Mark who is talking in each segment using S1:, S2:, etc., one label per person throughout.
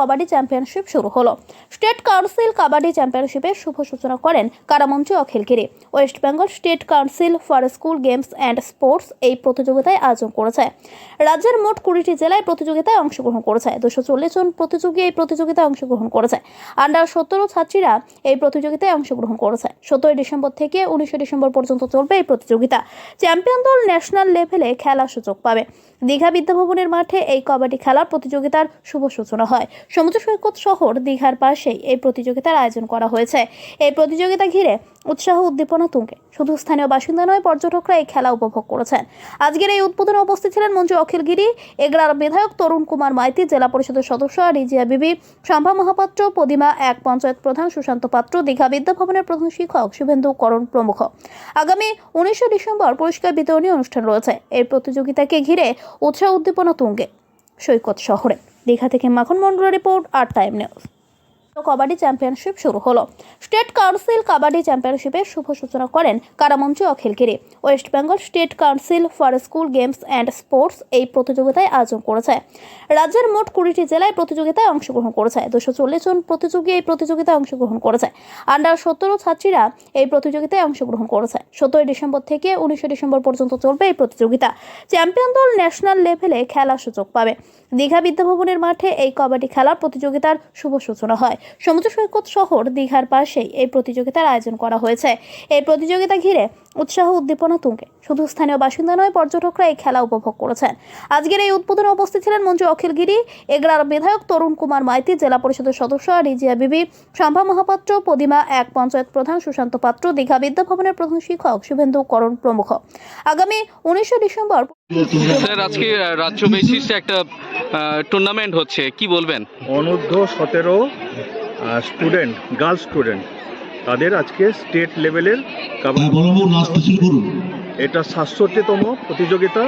S1: Kabaddi championship শুরু হলো। State council kabaddi চ্যাম্পিয়নশিপের শুভ সূচনা করেন কারামন্ত্রী Akhil Giri. West Bengal State Council for School Games and Sports এই প্রতিযোগিতায় আয়োজন করেছে। রাজ্যের মোট কুড়িটি জেলায় প্রতিযোগিতায় অংশগ্রহণ করেছে। দুশো চল্লিশ জন প্রতিযোগী এই প্রতিযোগিতায় অংশগ্রহণ করেছে। আন্ডার সত্তর ছাত্রীরা এই প্রতিযোগিতায় অংশগ্রহণ করেছে। সতেরোই ডিসেম্বর থেকে উনিশে ডিসেম্বর পর্যন্ত চলবে এই প্রতিযোগিতা। চ্যাম্পিয়ন দল ন্যাশনাল লেভেলে খেলার সুযোগ পাবে। দীঘা বিদ্যাভবনের মাঠে এই কবাডি খেলার প্রতিযোগিতার শুভ সূচনা হয়। সমুদ্র সৈকত শহর দীঘার পাশেই এই প্রতিযোগিতার আয়োজন করা হয়েছে। এই প্রতিযোগিতা ঘিরে উৎসাহ উদ্দীপনা তুঙ্গে। শুধু স্থানীয় বাসিন্দা নয়, পর্যটকরা এই খেলা উপভোগ করেছেন। আজকের এই উদ্বোধনে উপস্থিত ছিলেন মন্ত্রী অখিল গিরি, এগরার বিধায়ক তরুণ কুমার মাইতি, জেলা পরিষদের সদস্য রিজিয়া বিবি শম্ভা মহাপাত্র পদিমা এক পঞ্চায়েত প্রধান সুশান্ত পাত্র, দীঘা বিদ্যাভবনের প্রধান শিক্ষক শুভেন্দু করণ প্রমুখ। আগামী উনিশে ডিসেম্বর পুরস্কার বিতরণী অনুষ্ঠান রয়েছে। এই প্রতিযোগিতাকে ঘিরে উৎসাহ উদ্দীপনা তুঙ্গে সৈকত শহরে। দীঘা থেকে মাখন মন্ডলের report R time news. Kabaddi championship শুরু হলো। স্টেট কাউন্সিল কাবাডি চ্যাম্পিয়নশিপের শুভ সূচনা করেন কারামন্ত্রী Akhil Giri. West Bengal State Council for School Games and Sports এই প্রতিযোগিতায় আয়োজন করেছে। রাজ্যের মোট কুড়িটি জেলায় প্রতিযোগিতায় অংশগ্রহণ করেছে। দুশো চল্লিশ জন প্রতিযোগী এই প্রতিযোগিতায় অংশগ্রহণ করেছে। আন্ডার সত্তর ছাত্রীরা এই প্রতিযোগিতায় অংশগ্রহণ করেছে। সতেরোই ডিসেম্বর থেকে উনিশে ডিসেম্বর পর্যন্ত চলবে এই প্রতিযোগিতা। চ্যাম্পিয়ন দল ন্যাশনাল লেভেলে খেলার সুযোগ পাবে। দীঘা বিদ্যাভবনের মাঠে এই কবাডি খেলার প্রতিযোগিতার শুভ সূচনা হয়। সমুদ্র সৈকত শহর দীঘার পাশেই এই প্রতিযোগিতার আয়োজন করা হয়েছে। এই প্রতিযোগিতা ঘিরে উৎসাহ উদ্দীপনা তুঙ্গে। শুধু স্থানীয় বাসিন্দা নয় পর্যটকরা এই খেলা উপভোগ করেছেন। আজকের এই উদ্বোধনে উপস্থিত ছিলেন মন্ত্রী অখিল গিরি এগরার বিধায়ক তরুণ কুমার মাইতি জেলা পরিষদের সদস্য রিজিয়া বিবি শম্ভা মহাপাত্র পদিমা এক পঞ্চায়েত প্রধান সুশান্ত পাত্র দীঘা বিদ্যাভবনের প্রধান শিক্ষক শুভেন্দু করণ প্রমুখ। আগামী উনিশে ডিসেম্বর
S2: স্যার আজকে রাজ্য বেসিস একটা টুর্নামেন্ট হচ্ছে। কি বলবেন?
S3: অনূর্ধ্ব সতেরো স্টুডেন্ট গার্লস স্টুডেন্ট তাদের আজকে স্টেট লেভেলের এটা সাতষট্টিতম প্রতিযোগিতা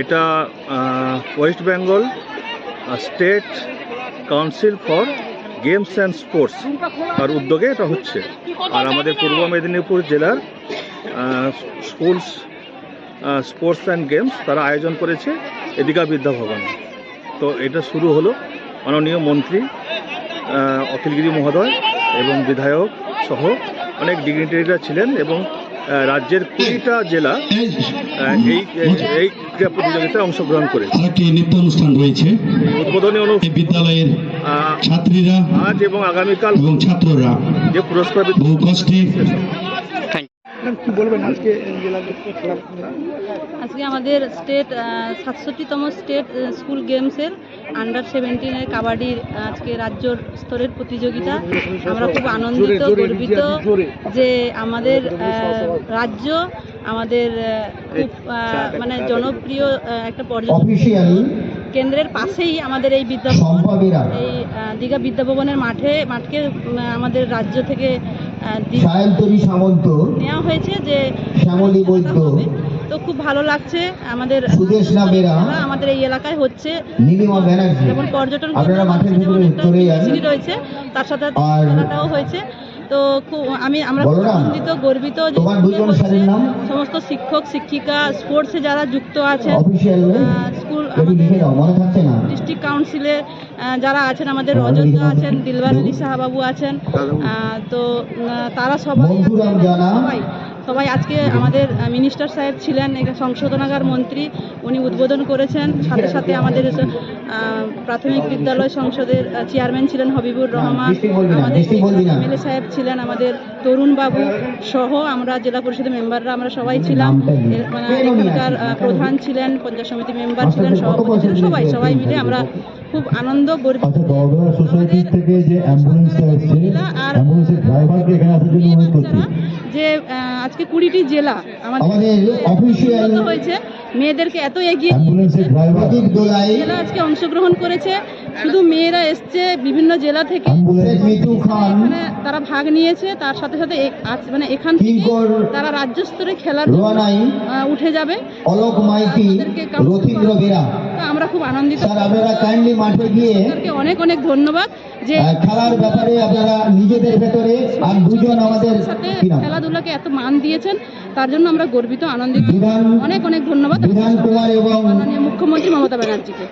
S3: এটা West Bengal State Council for Games and Sports তার উদ্যোগে এটা হচ্ছে। আর আমাদের পূর্ব মেদিনীপুর জেলার স্কুলস স্পোর্টস অ্যান্ড গেমস তারা আয়োজন করেছে এদিকা বিদ্যাভবনে। তো এটা শুরু হলো মাননীয় মন্ত্রী অখিলগিরি মহোদয় এবং বিধায়ক সহ অনেক ডিগনিটারিরা ছিলেন এবং রাজ্যের কুড়িটা জেলা
S4: এই
S3: এই ক্রীড়া প্রতিযোগিতায় অংশগ্রহণ করে
S4: আরেকটি নৃত্য অনুষ্ঠান রয়েছে।
S3: উদ্বোধনী অনুষ্ঠান
S4: বিদ্যালয়ের ছাত্রীরা
S3: আজ এবং আগামীকাল
S4: এবং ছাত্ররা
S3: যে পুরস্কার
S4: বহু কষ্টে
S2: থ্যাংক
S5: আজকে আমাদের স্টেট সাতষট্টিতম স্টেট স্কুল গেমসের আন্ডার সেভেন্টিনের কাবাডির আজকে রাজ্য স্তরের প্রতিযোগিতা। আমরা খুব আনন্দিত গর্বিত যে আমাদের রাজ্য আমাদের খুব মানে জনপ্রিয় একটা পর্যটন কেন্দ্রের পাশেই আমাদের এই বিদ্যাভবন। এই দীঘা বিদ্যাভবনের মাঠে মাঠকে আমাদের রাজ্য থেকে
S6: সায়ন্তরী সামন্ত
S5: নেওয়া হয়েছে যে
S6: শ্যামলী বৈদ্য
S5: তো খুব ভালো লাগছে আমাদের
S6: সুদেশনা বেরা,
S5: আমাদের এই এলাকায় হচ্ছে।
S6: নীলিমা ব্যানার্জি।
S5: যেমন পর্যটন
S6: আপনারা মাঠের ভিতরে উত্তরেই আছেন
S5: রয়েছে তার সাথে খেলাটাও হয়েছে। তো খুব আমি আমরা আনন্দিত গর্বিত? সমস্ত শিক্ষক শিক্ষিকা স্পোর্টসে যারা যুক্ত আছেন স্কুল
S6: মনে
S5: ডিস্ট্রিক্ট কাউন্সিলে যারা আছেন আমাদের অযোধ্যা আছেন দিলবার আলী সাহাবাবু আছেন তো তারা সবাই সবাই। সবাই আজকে আমাদের মিনিস্টার সাহেব ছিলেন সংশোধনাগার মন্ত্রী উনি উদ্বোধন করেছেন। সাথে সাথে আমাদের প্রাথমিক বিদ্যালয় সংসদের চেয়ারম্যান ছিলেন হবিবুর রহমান।
S6: district বলবি না,
S5: আমাদের এমএলএ সাহেব ছিলেন আমাদের তরুণ বাবু সহ আমরা জেলা পরিষদের মেম্বাররা আমরা সবাই ছিলাম। মানে এখানকার প্রধান ছিলেন পঞ্চায়েত সমিতি মেম্বার ছিলেন সভাপতি ছিলেন সবাই সবাই মিলে আমরা খুব আনন্দ গর্বিত
S7: আচ্ছা
S5: আর যে আজকে কুড়িটি জেলা আমাদের হয়েছে মেয়েদেরকে এত এগিয়ে জেলা আজকে অংশগ্রহণ করেছে শুধু মেয়েরা এসছে বিভিন্ন জেলা থেকে। তারা ভাগ নিয়েছে তার সাথে সাথে মানে এখান থেকে তারা রাজ্য স্তরে খেলার উঠে যাবে।
S6: অলোক মাইতি রথীন্দ্র বেরা।
S5: তো আমরা খুব আনন্দিত।
S6: স্যার আপনারা কাইন্ডলি মাঠে গিয়ে
S5: অনেক অনেক ধন্যবাদ যে
S6: খেলার ব্যাপারে আপনারা নিজেদের ভেতরে দুজন আমাদের
S5: খেলাধুলাকে এত মান দিয়েছেন তার জন্য আমরা গর্বিত আনন্দিত। অনেক অনেক ধন্যবাদ। মাননীয় মুখ্যমন্ত্রী মমতা ব্যানার্জিকে।